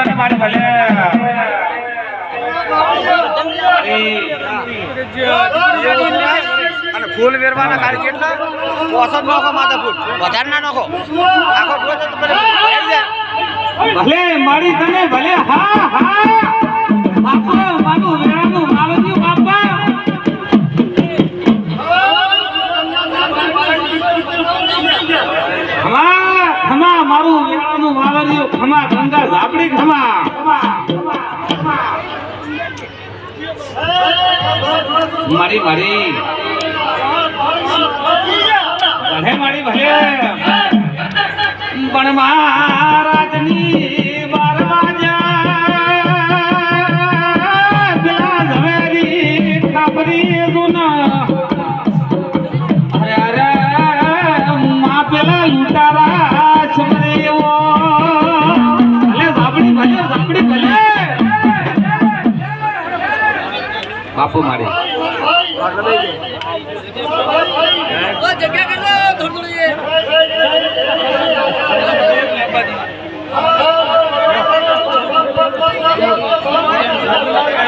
તને મારી ભલે. અને ફૂલ વેરવાના કાઢી કેટલા પોસો જ નાખો માથા ફૂલ વધારે ના નાખો. આખો ભલે મારી તને ભલે. હા હા. મારું વેળાનું માવજ્યું ખમા ગંગા ઝાપડી ખમા મારી મારી ભલે મારી ભલે પણ મહારાજની બારવાજા પેલા ઝવેરી માં પેલા લૂંટારા বাপু মারে Thank you.